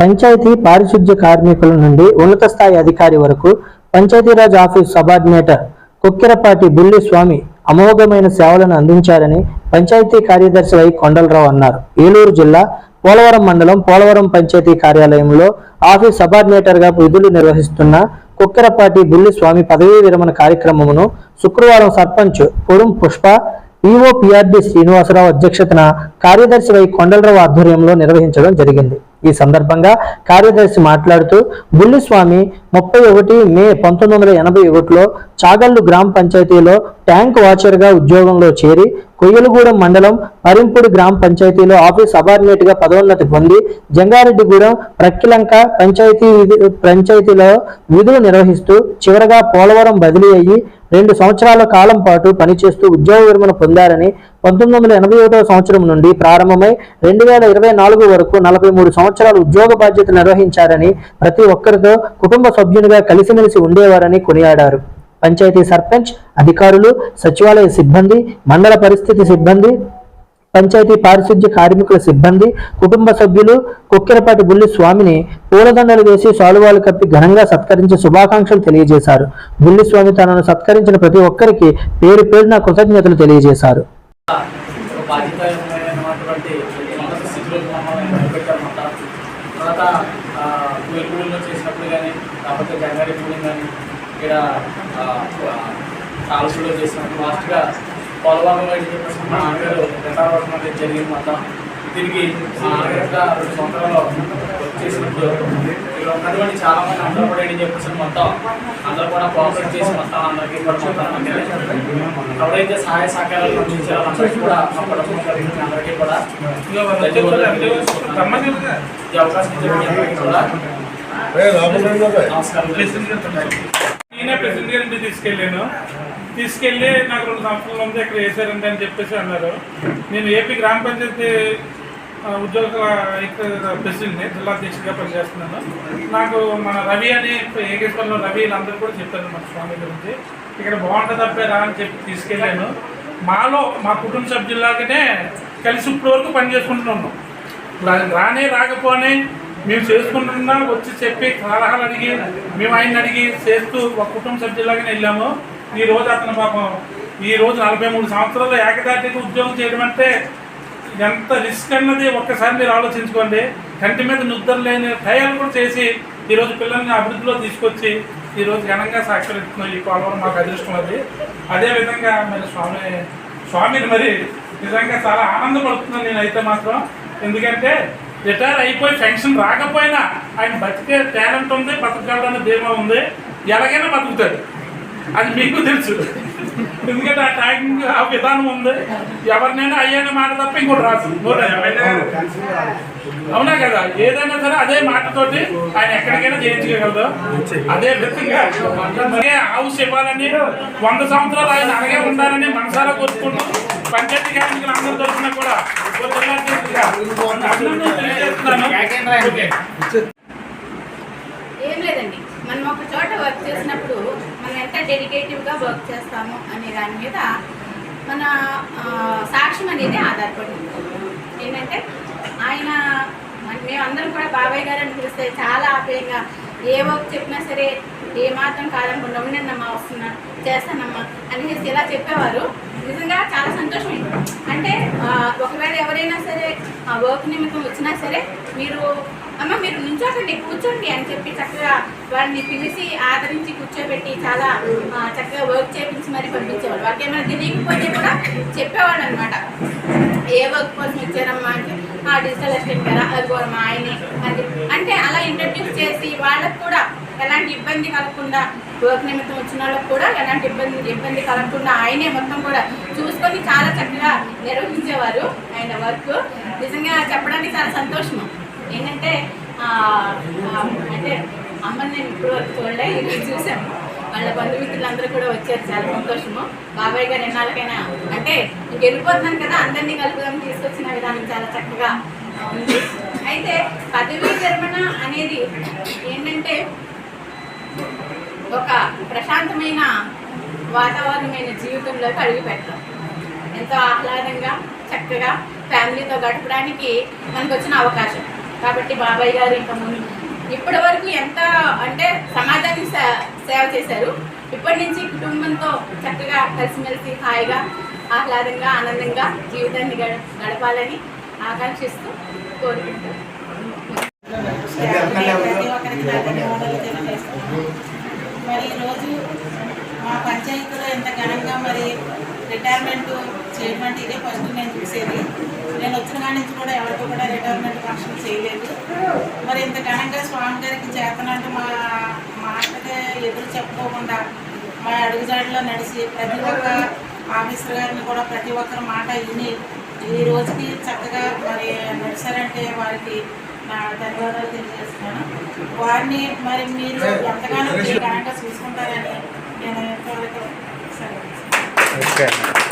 పంచాయతీ పారిశుధ్య కార్మికుల నుండి ఉన్నత స్థాయి అధికారి వరకు పంచాయతీరాజ్ ఆఫీస్ సబార్డినేటర్ కుక్కిరపాటి బుల్లి స్వామి అమోఘమైన సేవలను అందించారని పంచాయతీ కార్యదర్శి వై కొండలరావు అన్నారు. ఏలూరు జిల్లా పోలవరం మండలం పోలవరం పంచాయతీ కార్యాలయంలో ఆఫీస్ సబార్డినేటర్గా విధులు నిర్వహిస్తున్న కుక్కెరపాటి బుల్లి స్వామి పదవీ విరమణ కార్యక్రమమును శుక్రవారం సర్పంచ్ పొడుం పుష్ప ఈఓ పిఆర్డి శ్రీనివాసరావు అధ్యక్షతన కార్యదర్శి వై కొండలరావు ఆధ్వర్యంలో నిర్వహించడం జరిగింది. ఈ సందర్భంగా కార్యదర్శి మాట్లాడుతూ బుల్లిస్వామి ముప్పై ఒకటి మే పంతొమ్మిది వందల ఎనభై ఒకటిలో చాగల్లు గ్రామ పంచాయతీలో ట్యాంక్ వాచర్గా ఉద్యోగంలో చేరి కొయ్యలగూడెం మండలం మరింపూడి గ్రామ పంచాయతీలో ఆఫీస్ సబార్డినేట్గా పదోన్నతి పొంది జంగారెడ్డిగూడెం ప్రక్కిలంక పంచాయతీ విధి- పంచాయతీలో విధులు నిర్వహిస్తూ చివరగా పోలవరం బదిలీ అయ్యి రెండు సంవత్సరాల కాలం పాటు పనిచేస్తూ ఉద్యోగ విరమణ పొందారని పంతొమ్మిది వందల ఎనభై ఒకటో సంవత్సరం నుండి ప్రారంభమై రెండు వేల ఇరవై నాలుగు వరకు నలభై మూడు సంవత్సరాలు ఉద్యోగ బాధ్యత నిర్వహించారని ప్రతి ఒక్కరితో కుటుంబ సభ్యునిగా కలిసిమెలిసి ఉండేవారని కొనియాడారు. పంచాయతీ సర్పంచ్ అధికారులు సచివాలయ సిబ్బంది మండల పరిస్థితి సిబ్బంది పంచాయతీ పారిశుధ్య కార్మికుల సిబ్బంది కుటుంబ సభ్యులు కుక్కెరపాటి బుల్లి స్వామిని పూలదండలు వేసి సాలువాలు కప్పి ఘనంగా సత్కరించి శుభాకాంక్షలు తెలియజేశారు. బుల్లి స్వామి తనను సత్కరించిన ప్రతి ఒక్కరికి పేరు పేరున కృతజ్ఞతలు తెలియజేశారు. తర్వాత చేసినప్పుడు కానీ లేకపోతే కానీ ఇక్కడ కాలుసులో చేసినప్పుడు లాస్ట్గా చెప్పేసి మా నాన్నగారు అవ్వడం అనేది జరిగింది మొత్తం. తిరిగి మా నాన్నగారు యొక్క రెండు సంవత్సరాలు వర్క్ చేసినప్పుడు ఇక్కడ ఉన్నటువంటి చాలా మంది అందరూ కూడా ఏంటి చెప్పేసి మొత్తం. అందరూ కూడా కోఆపరేట్ చేసి మొత్తం అందరికీ కూడా మొత్తం అందరికీ ఎవరైతే సహాయ సహకారాలు అందించారో అందరికీ కూడా అందరికీ కూడా. ఈ అవకాశం అందరికీ కూడా నమస్కారం. నేనే ప్రెసిడెంట్ గారి తీసుకెళ్ళాను. తీసుకెళ్ళి నాకు రెండు సంవత్సరాల ముందు ఇక్కడ వేసారండి అని చెప్పేసి అన్నారు. నేను ఏపీ గ్రామ పంచాయతీ ఉద్యోగుల ఇక్కడ ప్రెసిడెంట్ని జిల్లా అధ్యక్షుడిగా పనిచేస్తున్నాను. నాకు మన రవి అని ఏకేశ్వరంలో రవి అందరూ కూడా చెప్పారు మన స్వామి గురించి. ఇక్కడ బాగుంటుంది అబ్బాయి రా అని చెప్పి తీసుకెళ్ళాను. మాలో మా కుటుంబ సభ్యుల్లాగానే కలిసి ఇప్పటి వరకు పనిచేసుకుంటున్నాం రానే రాకపోనే మేము చేసుకుంటున్నా వచ్చి చెప్పి సలహాలు అడిగి మేము ఆయన అడిగి చేస్తూ ఒక కుటుంబ సభ్యులాగానే వెళ్ళాము. ఈ రోజు అతను పాపం ఈ రోజు నలభై మూడు సంవత్సరాలు ఏకదాటికి ఉద్యోగం చేయడం అంటే ఎంత రిస్క్ అన్నది ఒక్కసారి మీరు ఆలోచించుకోండి. కంటి మీద నిద్ర లేని టయాలు కూడా చేసి ఈరోజు పిల్లల్ని అభివృద్ధిలో తీసుకొచ్చి ఈరోజు ఘనంగా సహకరిస్తున్నాం ఈ పోలవరం మాకు అదృష్టం అది. అదేవిధంగా మరి స్వామి స్వామిని మరి నిజంగా చాలా ఆనందపడుతున్నాను నేనైతే మాత్రం. ఎందుకంటే రిటైర్ అయిపోయి పెన్షన్ రాకపోయినా ఆయన బతికే టాలెంట్ ఉంది బతకగలడన్న ధీమా ఉంది. ఎలాగైనా బతుకుతాడు. అది మీకు తెలుసు. ఎందుకంటే ఆ ట్యాగింగ్ ఆ విధానం ఉంది. ఎవరినైనా అయ్యని మాట తప్ప ఇంకోటి రాదు. అవునా. కదా? ఏదైనా సరే అదే మాటతోటి ఆయన ఎక్కడికైనా జయించగలదు అదే విధంగా హౌస్ ఇవ్వాలని వంద సంవత్సరాలు ఆయన అలాగే ఉండాలని మనసారా కోరుకుంటూ పంచాయతీ కార్మికులు అందరి తరఫున కూడా ఓ జిల్లా అధ్యక్షుడిగా అభినందనలు తెలియజేస్తున్నాను. ఓకే. ఏం లేదండి. మనం ఒక చోట వర్క్ చేసినప్పుడు మనం ఎంత డెడికేటివ్గా వర్క్ చేస్తాము అనే దాని మీద మన సాక్ష్యం అనేది ఆధారపడి ఏంటంటే ఆయన మేమందరం కూడా బాబాయ్ గారు అని పిలిస్తే చాలా ఆప్యాయంగా ఏ వర్క్ చెప్పినా సరే ఏ మాత్రం కాదనుకుండా ఉండండమ్మా వస్తున్నా చేస్తానమ్మా అనేసి ఇలా చెప్పేవారు. నిజంగా చాలా సంతోషం అంటే ఒకవేళ ఎవరైనా సరే ఆ వర్క్ నిమిత్తం వచ్చినా సరే మీరు అమ్మ మీరు నుంచోకండి కూర్చోండి అని చెప్పి చక్కగా వారిని పిలిచి ఆదరించి కూర్చోబెట్టి చాలా చక్కగా వర్క్ చేపించి మరి పంపించేవాళ్ళు. వాళ్ళకి ఏమైనా తెలియకపోతే కూడా చెప్పేవాళ్ళు అనమాట ఏ వర్క్ కోసం ఇచ్చారమ్మా అంటే ఆ డిజిటల్ అసిస్టెంట్ కదా అది మా ఆయనే అది అంటే అలా ఇంట్రడ్యూస్ చేసి వాళ్ళకు కూడా ఎలాంటి ఇబ్బంది కలగకుండా వర్క్ నిమిత్తం వచ్చిన వాళ్ళకి కూడా ఎలాంటి ఇబ్బంది ఇబ్బంది కలగకుండా ఆయనే మొత్తం కూడా చూసుకొని చాలా చక్కగా నిర్వహించేవారు ఆయన వర్క్ నిజంగా చెప్పడానికి చాలా సంతోషం. ఏంటంటే అంటే అమ్మని నేను ఇప్పుడు వరకు చూడలే ఈరోజు చూసాము వాళ్ళ బంధుమిత్రులందరూ కూడా వచ్చారు చాలా సంతోషము. బాబాయ్ గారు ఎన్నాళ్ళకైనా అంటే వెళ్ళిపోతున్నాను కదా అందరినీ కలుపుదాం తీసుకొచ్చిన విధానం చాలా చక్కగా ఉంది. అయితే పదవీ విరమణ అనేది ఏంటంటే ఒక ప్రశాంతమైన వాతావరణమైన జీవితంలోకి అడుగు పెట్టడం ఎంతో ఆహ్లాదంగా చక్కగా ఫ్యామిలీతో గడపడానికి మనకు వచ్చిన అవకాశం. కాబట్టి బాబాయ్ గారు ఇంకా ముందు ఇప్పటి వరకు ఎంత అంటే సమాజానికి సేవ చేశారు. ఇప్పటి నుంచి కుటుంబంతో చక్కగా కలిసిమెలిసి హాయిగా ఆహ్లాదంగా ఆనందంగా జీవితాన్ని గడ గడపాలని ఆకాంక్షిస్తూ కోరుకుంటాను ప్రతి ఒక్కరికి మరి ఈరోజు మా పంచాయతీలో ఎంత ఘనంగా మరి రిటైర్మెంట్ చేయమంటే ఇదే ఫస్ట్ నేను చూసేది. నేను వచ్చిన కాడి నుంచి కూడా ఎవరితో కూడా రిటైర్మెంట్ ఫంక్షన్ చేయలేదు. మరి ఇంత ఘనంగా స్వామి గారికి చేతనంటే మా మాటకే ఎదురు చెప్పుకోకుండా మా అడుగుజాడలో నడిచి ప్రతి ఒక్క ఆఫీసర్ గారిని కూడా ప్రతి ఒక్కరి మాట విని ఈ రోజుకి చక్కగా మరి నడిచారంటే వారికి నా ధన్యవాదాలు తెలియజేస్తున్నాను. వారిని మరి మీరు ఎంతగానో ఘనంగా చూసుకుంటారని నేను ఎంతవరకు సెలవు